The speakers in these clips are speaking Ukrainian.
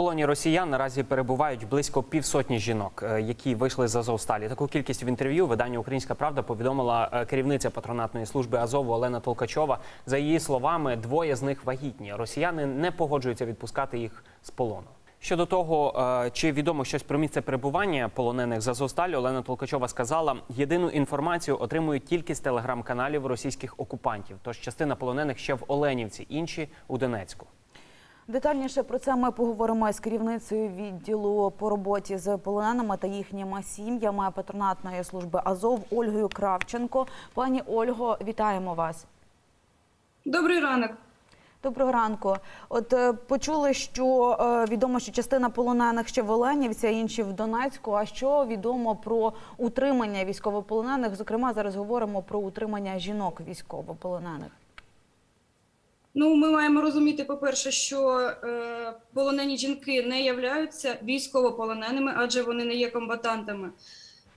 полоні росіян наразі перебувають близько півсотні жінок, е, які вийшли з Азовсталі. Таку кількість в інтерв'ю видання Українська Правда повідомила е, керівниця патронатної служби Азову Олена Толкачова. За її словами, двоє з них вагітні. Росіяни не погоджуються відпускати їх з полону. Щодо того, е, чи відомо щось про місце перебування полонених з Азовсталі, Олена Толкачова сказала, єдину інформацію отримують тільки з телеграм-каналів російських окупантів. Тож частина полонених ще в Оленівці, інші у Донецьку. Детальніше про це ми поговоримо з керівницею відділу по роботі з полоненими та їхніми сім'ями патронатної служби Азов Ольгою Кравченко. Пані Ольго, вітаємо вас. Добрий ранок. Доброго ранку. От е, почули, що е, відомо, що частина полонених ще в Оленівці, а інші в Донецьку. А що відомо про утримання військовополонених? Зокрема, зараз говоримо про утримання жінок військовополонених. Ну, ми маємо розуміти, по-перше, що е, полонені жінки не являються військовополоненими, адже вони не є комбатантами.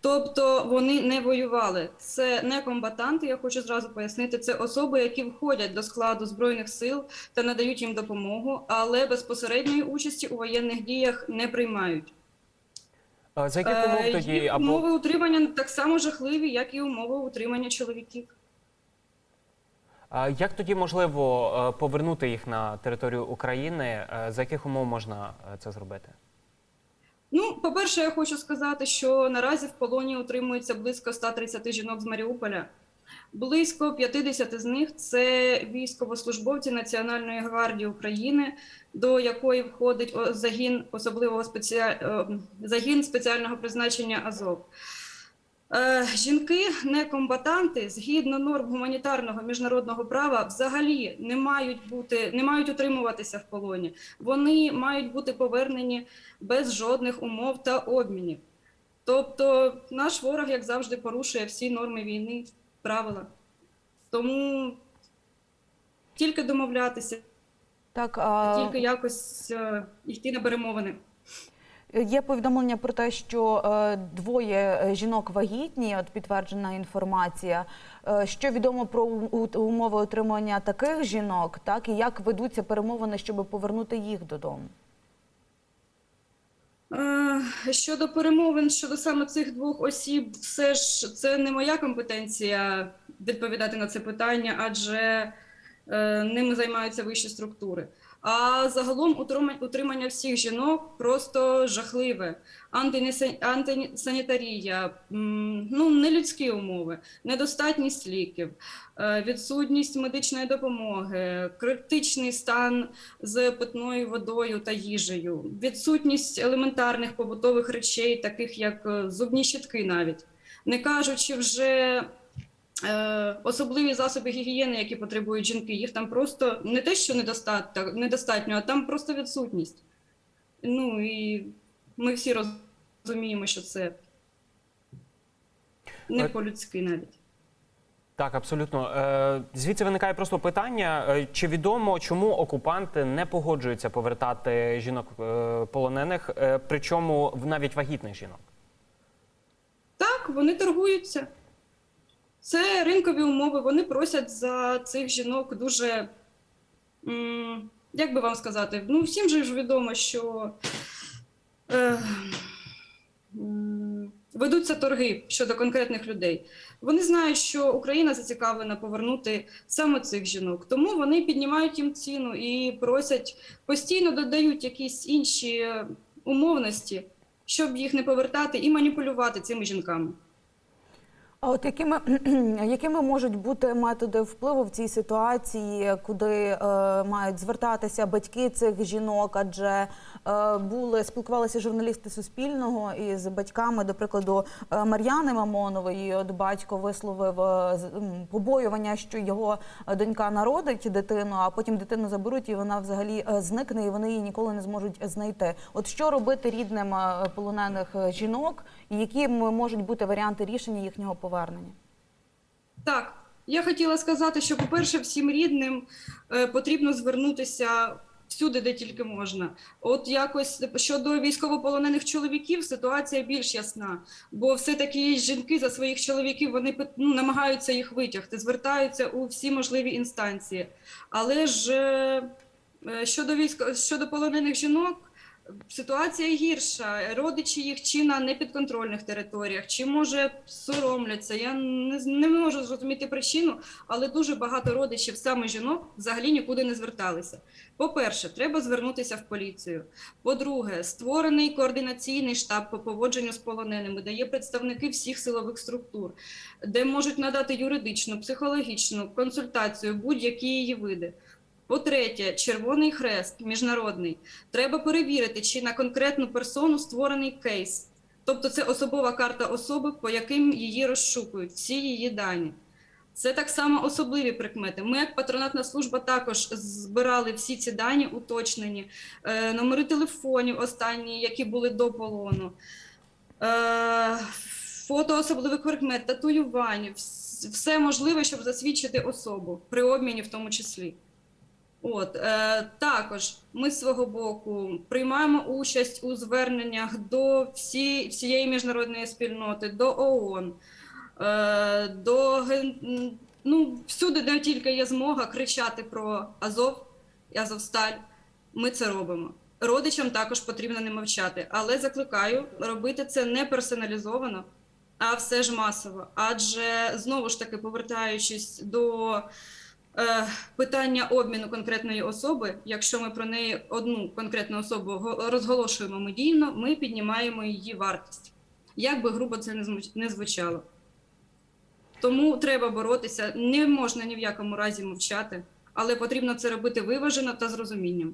Тобто вони не воювали. Це не комбатанти, я хочу зразу пояснити. Це особи, які входять до складу збройних сил та надають їм допомогу, але безпосередньої участі у воєнних діях не приймають. Е, За яких умов Е, тоді або умови утримання так само жахливі, як і умови утримання чоловіків. Як тоді можливо е, повернути їх на територію України? Е, За яких умов можна е, це зробити? Ну, по-перше, я хочу сказати, що наразі в полоні утримується близько 130 жінок з Маріуполя. Близько 50 з них це військовослужбовці Національної гвардії України, до якої входить загін особливого спеціаль... е, загін спеціального призначення Азов. Е, Жінки, не комбатанти, згідно норм гуманітарного міжнародного права, взагалі не мають бути, не мають утримуватися в полоні. Вони мають бути повернені без жодних умов та обмінів. Тобто, наш ворог, як завжди, порушує всі норми війни, правила. Тому тільки домовлятися, Так, а... тільки якось е, йти на перемовини. Є повідомлення про те, що е, двоє е, жінок вагітні, от підтверджена інформація. Е, що відомо про умови отримання таких жінок, так і як ведуться перемовини, щоб повернути їх додому? Щодо перемовин щодо саме цих двох осіб, все ж це не моя компетенція відповідати на це питання, адже ними займаються вищі структури. А загалом утримання, всіх жінок просто жахливе. Антисанітарія, ну нелюдські умови, недостатність ліків, е, відсутність медичної допомоги, критичний стан з питною водою та їжею, відсутність елементарних побутових речей, таких як е, зубні щітки, навіть не кажучи вже особливі засоби гігієни, які потребують жінки. Їх там просто не те, що недостатньо, недостатньо, а там просто відсутність. Ну і ми всі розуміємо, що це не Е, по-людськи навіть. Так, абсолютно. Е, Звідси виникає просто питання: е, чи відомо, чому окупанти не погоджуються повертати жінок е, полонених, е, причому навіть вагітних жінок? Так, вони торгуються. Це ринкові умови. Вони просять за цих жінок дуже, як би вам сказати, ну всім же ж відомо, що е, ведуться торги щодо конкретних людей. Вони знають, що Україна зацікавлена повернути саме цих жінок. Тому вони піднімають їм ціну і просять, постійно додають якісь інші умовності, щоб їх не повертати і маніпулювати цими жінками. А от якими, якими можуть бути методи впливу в цій ситуації, куди е, мають звертатися батьки цих жінок? Адже е, були спілкувалися журналісти Суспільного із батьками, до прикладу, е, Мар'яни Мамонової. От батько висловив е, побоювання, що його донька народить дитину, а потім дитину заберуть, і вона взагалі е, зникне, і вони її ніколи не зможуть знайти. От що робити рідним полонених жінок, і які можуть бути варіанти рішення їхнього повернення? Так, я хотіла сказати, що, по-перше, всім рідним е, потрібно звернутися всюди, де тільки можна. От якось щодо військовополонених чоловіків ситуація більш ясна, бо все-таки жінки за своїх чоловіків вони ну, намагаються їх витягти, звертаються у всі можливі інстанції. Але ж е, е, щодо військо щодо полонених жінок. Ситуація гірша. Родичі їх чи на непідконтрольних територіях, чи може соромляться. Я не, не можу зрозуміти причину, але дуже багато родичів, саме жінок, взагалі нікуди не зверталися. По-перше, треба звернутися в поліцію. По-друге, створений координаційний штаб по поводженню з полоненими, де є представники всіх силових структур, де можуть надати юридичну, психологічну консультацію, будь-які її види. По-третє, Червоний Хрест міжнародний. Треба перевірити, чи на конкретну персону створений кейс. Тобто це особова карта особи, по яким її розшукують, всі її дані. Це так само особливі прикмети. Ми, як патронатна служба, також збирали всі ці дані, уточнені, е, номери телефонів останні, які були до полону, е, фото особливих прикмет, татуювань, вс- все можливе, щоб засвідчити особу при обміні, в тому числі. От е, також ми з свого боку приймаємо участь у зверненнях до всі, всієї міжнародної спільноти, до ООН, е, до ну, всюди, де тільки є змога кричати про Азов і Азовсталь. Ми це робимо. Родичам також потрібно не мовчати, але закликаю робити це не персоналізовано, а все ж масово. Адже знову ж таки, повертаючись до питання обміну конкретної особи, якщо ми про неї одну конкретну особу розголошуємо медійно, ми піднімаємо її вартість. Як би грубо це не звучало. Тому треба боротися, не можна ні в якому разі мовчати, але потрібно це робити виважено та з розумінням.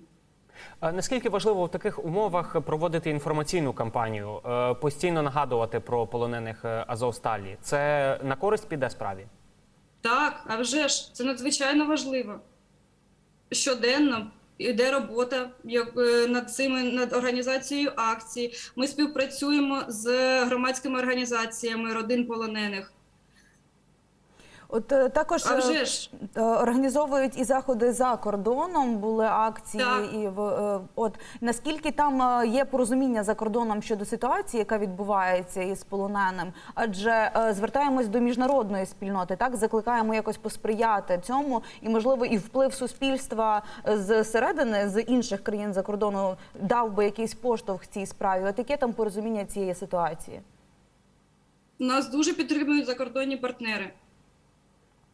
Е, Наскільки важливо в таких умовах проводити інформаційну кампанію, е, постійно нагадувати про полонених е, Азовсталі? Це на користь піде справі? Так, а вже ж це надзвичайно важливо. Щоденно йде робота як, е, над цими над організацією акцій. Ми співпрацюємо з громадськими організаціями родин полонених. От е, також А е, вже ж Е, Організовують і заходи за кордоном, були акції. Так. І в от наскільки там є порозуміння за кордоном щодо ситуації, яка відбувається із полоненим, адже звертаємось до міжнародної спільноти, так закликаємо якось посприяти цьому, і можливо і вплив суспільства з середини з інших країн за кордону дав би якийсь поштовх цій справі. От яке там порозуміння цієї ситуації? нас дуже підтримують закордонні партнери.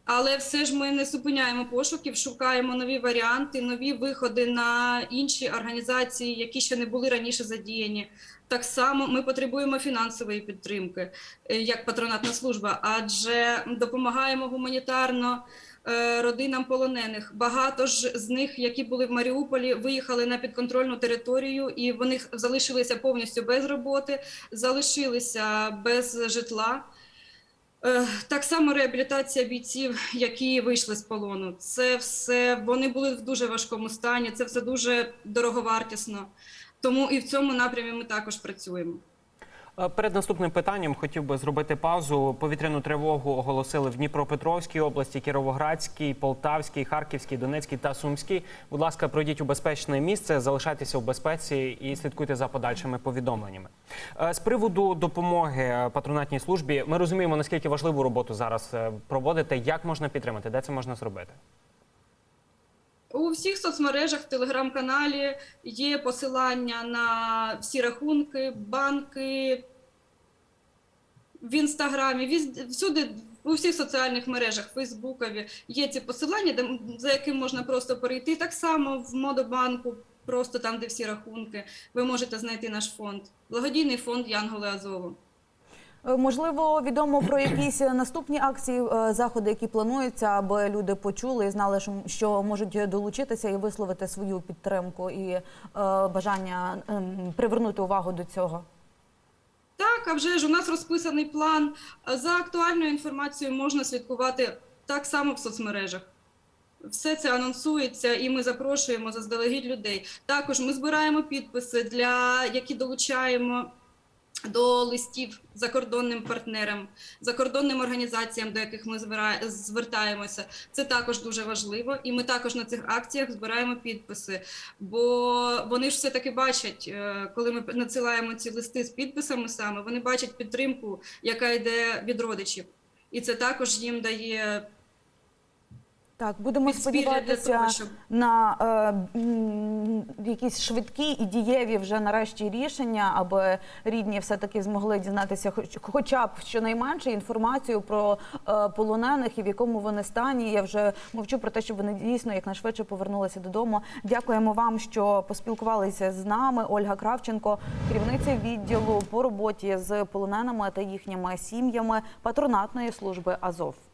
Але все ж ми не зупиняємо пошуків, шукаємо нові варіанти, нові виходи на інші організації, які ще не були раніше задіяні. Так само ми потребуємо фінансової підтримки е, як патронатна служба, адже допомагаємо гуманітарно е, родинам полонених. Багато ж з них, які були в Маріуполі, виїхали на підконтрольну територію, і вони залишилися повністю без роботи, залишилися без житла. Е, Так само реабілітація бійців, які вийшли з полону. Це все вони були в дуже важкому стані. Це все дуже дороговартісно. Тому і в цьому напрямі ми також працюємо. Е, Перед наступним питанням хотів би зробити паузу. Повітряну тривогу оголосили в Дніпропетровській області, Кіровоградській, Полтавській, Харківській, Донецькій та Сумській. Будь ласка, пройдіть у безпечне місце, залишайтеся у безпеці і слідкуйте за подальшими повідомленнями. Е, З приводу допомоги е, патронатній службі, ми розуміємо, наскільки важливу роботу зараз проводите. Як можна підтримати, де це можна зробити? У всіх соцмережах, в телеграм-каналі є посилання на всі рахунки, банки, в інстаграмі, всюди, у всіх соціальних мережах, Фейсбукові є ці посилання, де, за яким можна просто перейти. Так само в Модобанку, просто там, де всі рахунки, ви можете знайти наш фонд. Благодійний фонд Янголи Азову. Е, Можливо, відомо про якісь е, наступні акції, е, заходи, які плануються, аби люди почули і знали, що- можуть долучитися і висловити свою підтримку і бажання ем, привернути увагу до цього. Так, а вже ж у нас розписаний план. За актуальною інформацією можна слідкувати так само в соцмережах. Все це анонсується, і ми запрошуємо заздалегідь людей. Також ми збираємо підписи, для які долучаємо до листів закордонним партнерам, закордонним організаціям, до яких ми звертаємося. Це також дуже важливо. І ми також на цих акціях збираємо підписи. Бо вони ж все таки бачать, е, коли ми надсилаємо ці листи з підписами саме, вони бачать підтримку, яка йде від родичів. І це також їм дає Так, будемо сподіватися того, щоб на е, м, якісь швидкі і дієві вже нарешті рішення, аби рідні все-таки змогли дізнатися, хоч, хоча б щонайменше інформацію про е, полонених і в якому вони стані. Я вже мовчу про те, щоб вони дійсно якнайшвидше повернулися додому. Дякуємо вам, що поспілкувалися з нами. Ольга Кравченко, керівниця відділу по роботі з полоненими та їхніми сім'ями патронатної служби Азов.